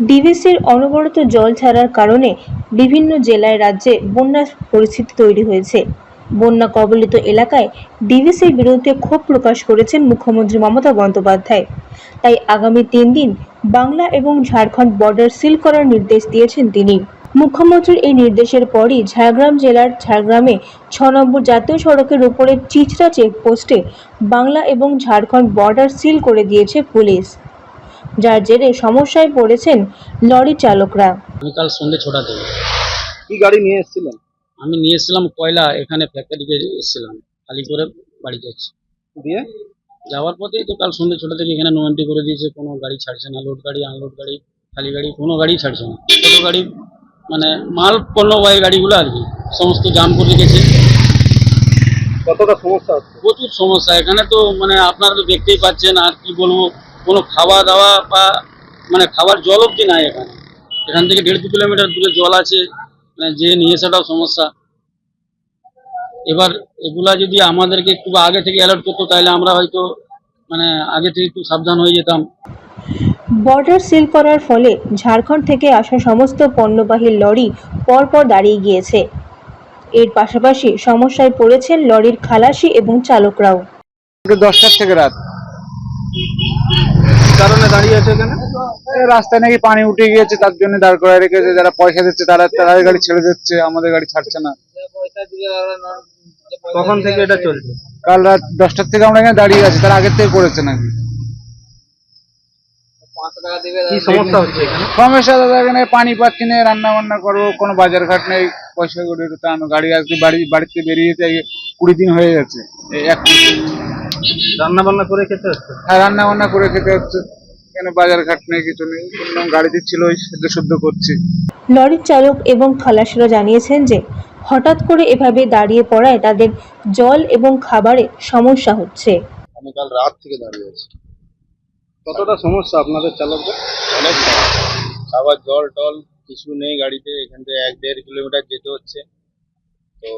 ডিভিসির অনবরত জল ছাড়ার কারণে বিভিন্ন জেলায় রাজ্যে বন্যার পরিস্থিতি তৈরি হয়েছে। বন্যা কবলিত এলাকায় ডিভিসির বিরুদ্ধে ক্ষোভ প্রকাশ করেছেন মুখ্যমন্ত্রী মমতা বন্দ্যোপাধ্যায়। তাই আগামী তিন দিন বাংলা এবং ঝাড়খণ্ড বর্ডার সিল করার নির্দেশ দিয়েছেন তিনি। মুখ্যমন্ত্রীর এই নির্দেশের পরই ঝাড়গ্রাম জেলার ঝাড়গ্রামে ছ নম্বর জাতীয় সড়কের উপরে চিচড়া চেকপোস্টে বাংলা এবং ঝাড়খণ্ড বর্ডার সিল করে দিয়েছে পুলিশ। যার জেরে সমস্যায় পড়েছেন লরি চালকরা। আমি কাল সন্ধ্যে ছটা থেকে। কি গাড়ি নিয়ে এসেছিলেন? আমি নিয়ে এসেছিলাম কয়লা এখানে ফ্যাক্টরিতে এসেছিলাম। খালি করে বাড়ি যাচ্ছি। দিয়ে? যাওয়ার পথেই তো কাল সন্ধ্যে ছটা থেকে এখানে নো এন্ট্রি করে দিয়েছে কোনো গাড়ি ছাড়ছে না লোড গাড়ি আনলোড গাড়ি খালি গাড়ি কোনো গাড়ি ছাড়ছে না। ছোটো গাড়ি মানে মাল পণ্যবাহী গাড়িগুলো আর কি সমস্ত জাম করে রেখেছে। কতটা সমস্যা প্রচুর সমস্যা। এখানে তো মানে আপনারা তো দেখতেই পাচ্ছেন আর কি বলব কোনো খাওয়া দাওয়া বা মানে খাবার জল অব্দি নাই এখানে। এখান থেকে দেড় দু কিলোমিটার দূরে জল আছে মানে যে নিয়ে আসাটাও সমস্যা। এবার এগুলা যদি আমাদেরকে একটু আগে থেকে অ্যালার্ট করতো তাহলে আমরা হয়তো মানে আগে থেকে একটু সাবধান হয়ে যেতাম। বর্ডার সিল করার ফলে ঝাড়খণ্ড থেকে আসা সমস্ত পণ্যবাহী লরি পরপর দাঁড়িয়ে গিয়েছে। এর পাশাপাশি সমস্যায় পড়েছেন লরির খালাসি এবং চালকরাও। দশটার থেকে রাত। দাঁড়িয়ে আছে এখানে? রাস্তায় নাকি পানি উঠে গিয়েছে তার জন্য দাঁড় করায় রেখেছে যারা পয়সা দিচ্ছে তারা তাদের গাড়ি ছেড়ে দিচ্ছে আমাদের গাড়ি ছাড়ছে না। কখন থেকে এটা চলছে? কাল রাত দশটার থেকে আমরা এখানে দাঁড়িয়ে আছি তার আগের থেকে করেছে নাকি? সমস্যা দাদা এখানে? পানি পাচ্ছি না রান্না বান্না করব কোনো বাজার ঘাট নেই পয়সা করে তো গাড়ি আজকে বাড়ি বাড়িতে বেরিয়ে যেতে কুড়ি দিন হয়ে গেছে রান্না বান্না করে খেতে হচ্ছে? আর রান্না বান্না করে খেতে হচ্ছে। এখানে বাজার ঘাট নেই কিছু নেই। শুনলাম গাড়ি দিচ্ছিল ওই শুদ্ধ শুদ্ধ করছি। লরির চালক এবং খালাসিরা জানিয়েছেন যে হঠাৎ করে এভাবে দাঁড়িয়ে পড়ায় তাদের জল এবং খাবারে সমস্যা হচ্ছে। আমি কাল রাত থেকে দাঁড়িয়ে আছি। কতটা সমস্যা আপনাদের চালকদের? অনেক খাবার জল টল কিছু নেই গাড়িতে এখান থেকে এক দেড় কিলোমিটার যেতে হচ্ছে। তো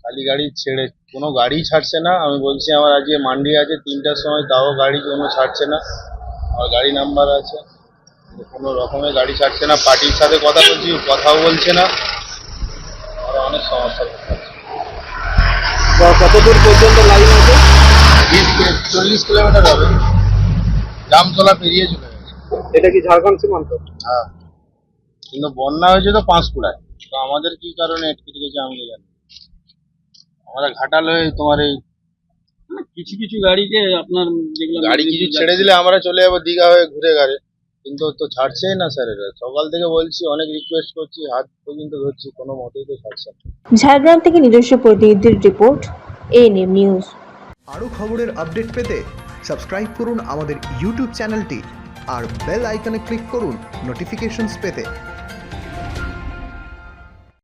খালি গাড়ি ছেড়ে কোনো গাড়ি ছাড়ছে না। আমি বলছি আমার আজকে মান্ডি আছে তিনটার সময় তাও গাড়ি কোনো ছাড়ছে না। আমার গাড়ি নাম্বার আছে। কোনো রকমের গাড়ি ছাড়ছে না পার্টির সাথে কথা বলছি কথাও বলছে না। আর অনেক সমস্যা হচ্ছে কত দূর পর্যন্ত লাইন আছে? বিশ চল্লিশ কিলোমিটার হবে। জামতলা পেরিয়ে চলে গেছে। এটা কি ঝাড়খণ্ড সীমান্ত? হ্যাঁ। কিন্তু বন্যা হয়েছে তো পাঁশকুড়ায় তো আমাদের কি কারণে আটকে গেছে আমি জানি। আমরা ঘাটাল হয়ে তোমার এই কিছু কিছু গাড়িকে আপনার যেগুলো গাড়ি কিছু ছেড়ে দিলে আমরা চলে যাব দীঘা হয়ে ঘুরে গাড়ি কিন্তু তো ছাড়ছেই না স্যার এরা। সকাল থেকে বলছি অনেক রিকোয়েস্ট করছি হাত পর্যন্ত ধরছি কোনো মতেই তো ছাড়ছে না। ঝাড়গ্রাম থেকে নিজস্ব প্রতিনিধির রিপোর্ট এএনএম নিউজ আরও খবরের আপডেট পেতে সাবস্ক্রাইব করুন আমাদের ইউটিউব চ্যানেলটি আর বেল আইকনে ক্লিক করুন নোটিফিকেশনস পেতে।